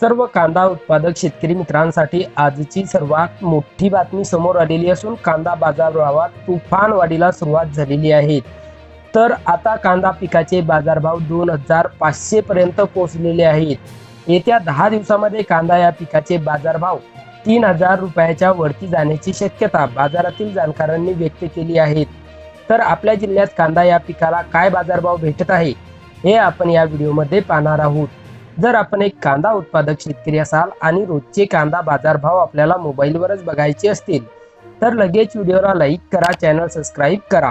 सर्व कांदा उत्पादक शेतकरी मित्रांसाठी आजची सर्वात मोठी बातमी समोर आलेली असून कांदा बाजारभावात तुफान वाढीला सुरुवात झालेली आहे. तर आता कांदा पिकाचे बाजारभाव दोन हजार पाचशे पर्यंत पोहोचलेले आहेत. येत्या दहा दिवसामध्ये कांदा या पिकाचे बाजारभाव तीन हजार रुपयाच्या वरती जाण्याची शक्यता बाजारातील जाणकारांनी व्यक्त केली आहे. तर आपल्या जिल्ह्यात कांदा या पिकाला काय बाजारभाव भेटत आहे हे आपण या व्हिडिओमध्ये पाहणार आहोत. जर आपण एक कांदा उत्पादक शेतकरी असाल आणि रोजचे कांदा बाजारभाव आपल्याला मोबाईलवरच बघायचे असतील तर लगेच व्हिडिओला लाईक करा चॅनल सबस्क्राईब करा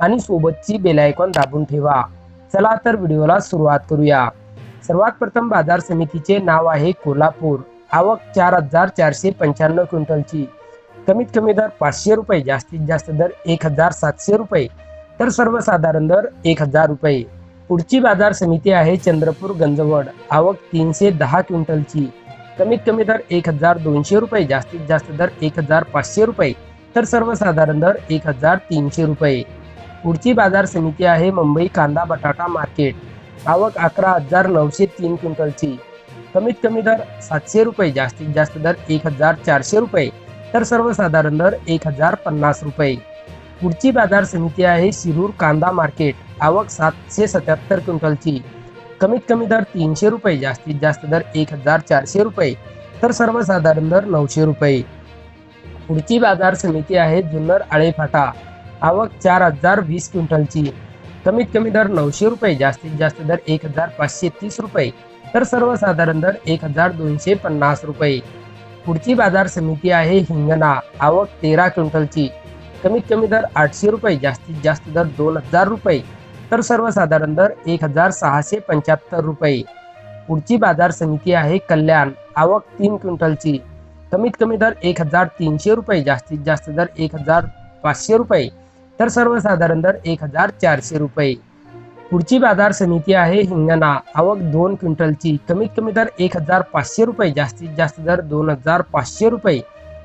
आणि सोबतची बेल आयकॉन दाबून ठेवा. चला तर व्हिडिओला सुरुवात करूया. सर्वात प्रथम बाजार समितीचे नाव आहे कोल्हापूर. आवक चार हजार चारशे पंच्याण्णव क्विंटलची. कमीत कमी दर पाचशे रुपये जास्तीत जास्त दर एक हजार सातशे रुपये. तर सर्वसाधारण दर एक हजार रुपये. पुढची बाजार समिती आहे चंद्रपूर गंजवड. आवक तीनशे दहा क्विंटलची. कमीत कमी दर एक हजार दोनशे रुपये जास्तीत जास्त दर एक हजार पाचशे रुपये तर सर्वसाधारण दर एक हजार तीनशे रुपये. पुढची बाजार समिती आहे मुंबई कांदा बटाटा मार्केट. आवक अकरा हजार नऊशे तीन क्विंटलची. कमीत कमी दर सातशे रुपये जास्तीत जास्त दर एक हजार चारशे रुपये तर सर्वसाधारण दर एक हजार पन्नास रुपये. पुढची बाजार समिती आहे शिरूर कांदा मार्केट. आवक सातशे सत्याहत्तर क्विंटलची. कमीत कमी दर तीनशे रुपये जास्तीत जास्त दर एक हजार चारशे रुपये तर सर्वसाधारण दर नऊशे रुपये. पुढची बाजार समिती आहे जुन्नर आळेफाटा. आवक चार हजार वीस क्विंटलची. कमीत कमी दर नऊशे रुपये जास्तीत जास्त दर एक हजार पाचशे तीस रुपये तर सर्वसाधारण दर एक हजार दोनशे पन्नास रुपये. पुढची बाजार समिती आहे हिंगणा. आवक तेरा क्विंटलची. कमीत कमी दर आठशे रुपये जास्तीत जास्त दर दोन हजार रुपये. तर सर्वसाधारण दर एक हजार सहाशे पंच्याहत्तर रुपये. पुढची बाजार समिती आहे कल्याण. आवक तीन क्विंटलची. कमीत कमी दर एक हजार तीनशे रुपये जास्तीत जास्त दर एक हजार पाचशे रुपये. तर सर्वसाधारण दर एक हजार चारशे रुपये. पुढची बाजार समिती आहे हिंगणा. आवक दोन क्विंटलची. कमीत कमी दर एक हजार पाचशे रुपये जास्तीत जास्त दर दोन हजार पाचशे रुपये.